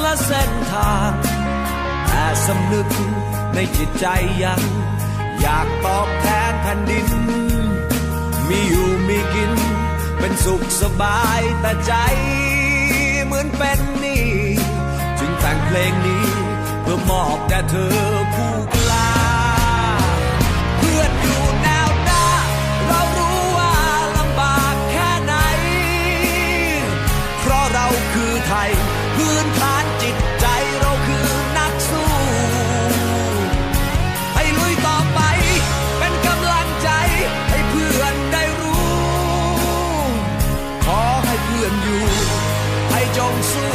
และเส้นทาง แต่สำนึกในจิตใจยัง อยากตอบแทนแผ่นดิน มีอยู่มีกิน เป็นสุขสบายแต่ใจเหมือนเป็นนี้จึงแต่งเพลงนี้ เพื่อมอบแด่เธอผู้กล้าเพื่อนอยู่แนวหน้าเรารู้ว่าลำบากแค่ไหน เพราะเราคือไทย พื้นฐานจิตใจเราคือนักสู้ ให้ลุยต่อไป เป็นกำลังใจ ให้เพื่อนได้รู้ ขอให้เพื่อนอยู่ ให้จงสู้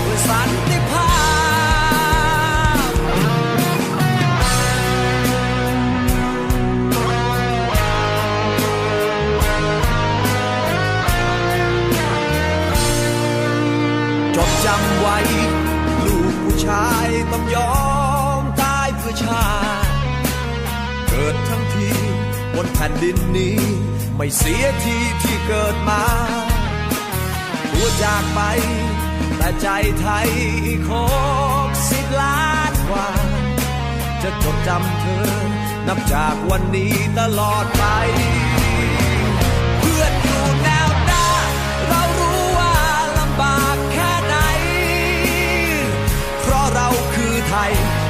เพื่อสันติภาพ ต้องยอมตายเพื่อชาติเกิดทั้งทีบนแผ่นดินนี้ ไม่เสียทีที่เกิดมาตัวจากไป แต่ใจไทยอีกหกสิบล้านกว่า จะจดจำเธอ นับจากวันนี้ตลอดไป เพื่อน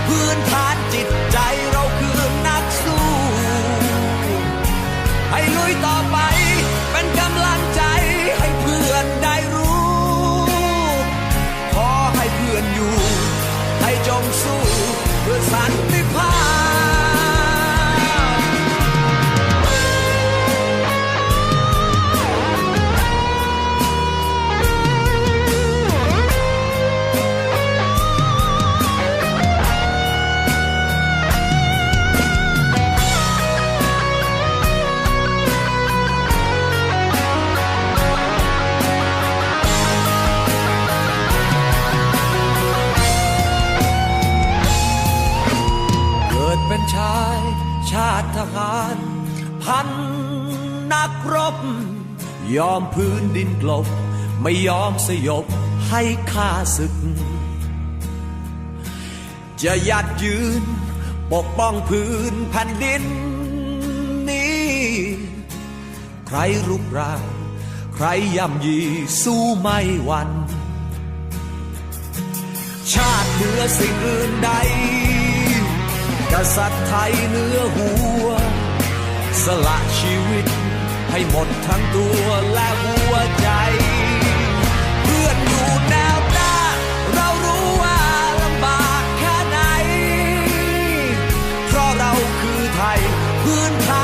พื้นฐานจิตใจเราคือนักสู้ ให้ลุยต่อไปเป็นกำลังใจให้เพื่อนได้รู้ ขอให้เพื่อนอยู่ ให้จงสู้เพื่อสันติภาพ ทหาร พันนักรบ ยอมพื้นดินกลบ ไม่ยอมสยบให้ข้าศึก จะยัดยืน ปกป้องพื้นแผ่นดินนี้ ใครรุกรานใครย่ำยีสู้ไม่หวันชาติเหนือสิ่งอื่นใด กษัตริย์ไทยเนื้อหัว สละชีวิต ให้หมดทั้งตัวและหัวใจ เพื่อนอยู่แนวหน้า เรารู้ว่าลำบากแค่ไหน เพราะเราคือไทยพื้นฐาน